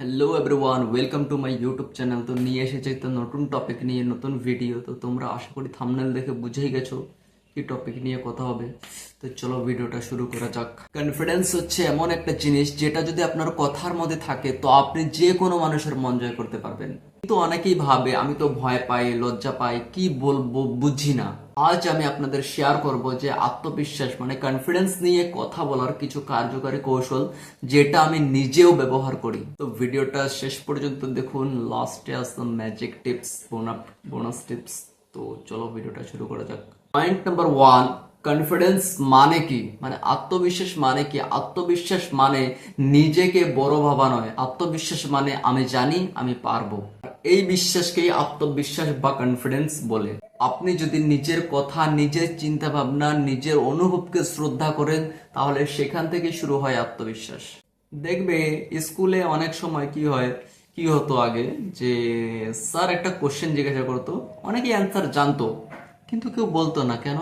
Hello everyone welcome to my YouTube channel তো নিয়ে এসেছে তো নতুন টপিক নিয়ে, নতুন ভিডিও তো তোমরা আশা করি থামনেল দেখে বুঝেই গেছো। কি টপিক নিয়ে কথা হবে? তো চলো ভিডিওটা শুরু করা যাক। কনফিডেন্স হচ্ছে এমন একটা জিনিস যেটা যদি আপনার কথার মধ্যে থাকে, তো আপনি যে কোনো মানুষের মন জয় করতে পারবেন। কিন্তু অনেকেই ভাবে, আমি তো ভয় পাই, লজ্জা পাই, কি বলব বুঝি না। আজ আমি আপনাদের শেয়ার করব যে আত্মবিশ্বাস মানে কনফিডেন্স নিয়ে কথা বলার কিছু কার্যকারী কৌশল যেটা আমি নিজেও ব্যবহার করি। তো ভিডিওটা শেষ পর্যন্ত দেখুন লাস্টে আসলাম ম্যাজিক টিপস বোনাস টিপস তো চলো ভিডিওটা শুরু করা যাক। পয়েন্ট নাম্বার ওয়ান কনফিডেন্স মানে কি? মানে আত্মবিশ্বাস মানে কি? আত্মবিশ্বাস মানে নিজেকে বড় ভাবা নয়। আত্মবিশ্বাস মানে আমি জানি, আমি পারব। এই বিশ্বাসকেই আত্মবিশ্বাস বা কনফিডেন্স বলে। আপনি যদি নিজের কথা, নিজের চিন্তা ভাবনা নিজের অনুভবকে শ্রদ্ধা করেন, তাহলে সেখান থেকে শুরু হয় আত্মবিশ্বাস। দেখবে, স্কুলে অনেক সময় কি হয় কি হতো আগে? যে স্যার একটা কোশ্চেন জিজ্ঞাসা করতো, অনেকেই অ্যান্সার জানতো, কিন্তু কেউ বলতো না। কেন?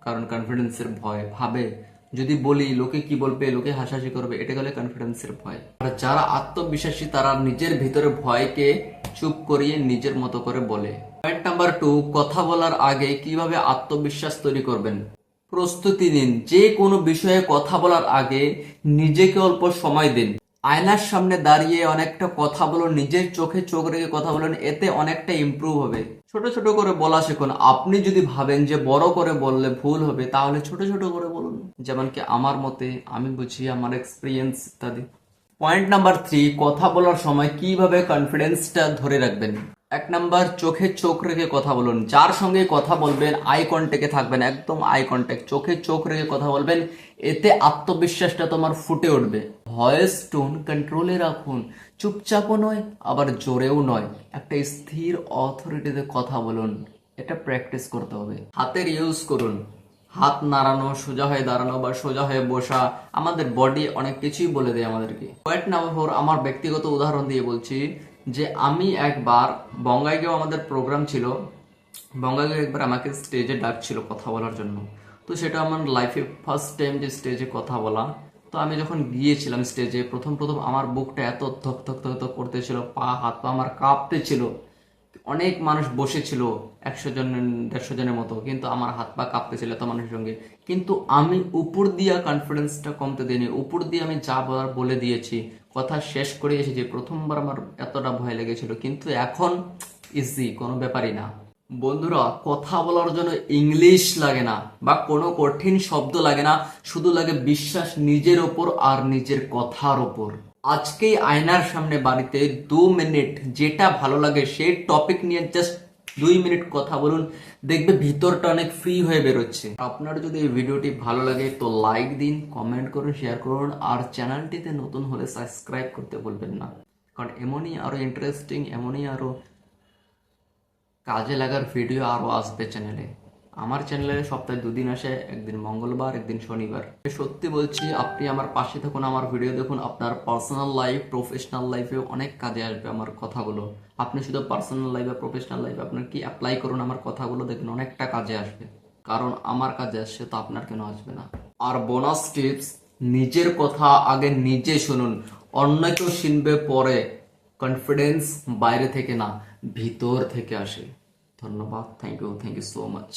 কারণ কনফিডেন্সের ভয়। ভাবে, যদি বলি, লোকে কি বলবে? লোকে হাসাহাসি করবে? এটা গেলে কনফিডেন্সের ভয়। আর যারা আত্মবিশ্বাসী, তারা নিজের ভিতরে ভয়কে চুপ করিয়ে নিজের মতো করে বলে। পয়েন্ট নাম্বার টু কথা বলার আগে কীভাবে আত্মবিশ্বাস তৈরি করবেন? প্রস্তুতি নিন। যে কোনো বিষয়ে কথা বলার আগে নিজেকে অল্প সময় দিন। আয়নার সামনে দাঁড়িয়ে অনেকটা কথা বলুন, নিজের চোখে চোখ রেখে কথা বলুন, এতে অনেকটা ইম্প্রুভ হবে। ছোট ছোট করে বলা শিখুন, আপনি যদি ভাবেন যে বড় করে বললে ভুল হবে, তাহলে ছোট ছোট করে বলুন। যেমন কি আমার মতে, আমি বুঝি আমার এক্সপিরিয়েন্স ইত্যাদি। পয়েন্ট নাম্বার থ্রি কথা বলার সময় কীভাবে কনফিডেন্সটা ধরে রাখবেন? এক নাম্বার, চোখে চোখ রেখে কথা বলুন। যার সঙ্গে কথা বলবেন আই কন্ট্যাক্টে থাকবেন, একদম আই কন্ট্যাক্ট চোখে চোখ রেখে কথা বলবেন, এতে আত্মবিশ্বাসটা তোমার ফুটে উঠবে। ভয়েস টোন কন্ট্রোলে রাখুন। চুপচাপও নয়, আবার জোরেও নয়। একটা স্থির অথরিটিতে কথা বলুন। এটা প্র্যাকটিস করতে হবে। হাতের ইউজ করুন। হাত নাড়ানো, সোজা হয়ে দাঁড়ানো বা সোজা হয়ে বসা, আমাদের বডি অনেক কিছুই বলে দেয় আমাদেরকে। পয়েন্ট নাম্বার ফোর আমার ব্যক্তিগত উদাহরণ দিয়ে বলছি। যে আমি একবার, বঙ্গাইগেও আমাদের প্রোগ্রাম ছিল, বঙ্গাইগেও একবার আমাকে স্টেজে ডাকছিল কথা বলার জন্য। তো সেটা আমার লাইফে ফার্স্ট টাইম যে স্টেজে কথা বলা। তো আমি যখন গিয়েছিলাম স্টেজে প্রথম প্রথম আমার বুকটা এত ধক ধক ধক ধক করতেছিল, পা, হাত পা আমার কাঁপতেছিল। অনেক মানুষ বসেছিল, একশো জন, দেড়শো জনের মতো, কিন্তু আমার হাত পা কাঁপতেছিল এত মানুষের সঙ্গে। কিন্তু আমি উপর দিয়া কনফিডেন্সটা কমতে দিইনি, উপর দিয়ে আমি যা বলার বলে দিয়েছি, কথা শেষ করে এসেছি। প্রথমবার আমার এতটা ভয় লেগেছিল, কিন্তু এখন ইজি কোনো ব্যাপারই না। বন্ধুরা, কথা বলার জন্য ইংলিশ লাগে না, বা কোনো কঠিন শব্দ লাগে না, শুধু লাগে বিশ্বাস নিজের ওপর আর নিজের কথার ওপর। আজকেই আয়নার সামনে বাড়িতে দু মিনিট যেটা ভালো লাগে সেই টপিক নিয়ে জাস্ট দুই মিনিট কথা বলুন। দেখবে ভিতরটা অনেক ফ্রি হয়ে বেরোচ্ছে। আপনার যদি এই ভিডিওটি ভালো লাগে তো লাইক দিন কমেন্ট করুন শেয়ার করুন আর চ্যানেলটিতে নতুন হলে সাবস্ক্রাইব করতে বলবেন না। কারণ এমনই আরও ইন্টারেস্টিং এমনই আরও কাজে লাগার ভিডিও আরও আসবে চ্যানেলে আমার চ্যানেলে সপ্তাহে দুদিন আসে, একদিন মঙ্গলবার, একদিন শনিবার। সত্যি বলছি, আপনি আমার পাশে থাকুন, আমার ভিডিও দেখুন, আপনার পার্সোনাল লাইফ প্রফেশনাল লাইফে অনেক কাজে আসবে আমার কথাগুলো। আপনি শুধু পার্সোনাল লাইফে প্রফেশনাল লাইফে আপনার কি অ্যাপ্লাই করুন আমার কথাগুলো দেখুন, অনেকটা কাজে আসবে। কারণ আমার কাজে আসছে, তো আপনার কেন আসবে না? আর বোনাস টিপস নিজের কথা আগে নিজে শুনুন। অন্য কেউ শুনবে পরে। কনফিডেন্স বাইরে থেকে না, ভিতর থেকে আসে। ধন্যবাদ thank you thank you so much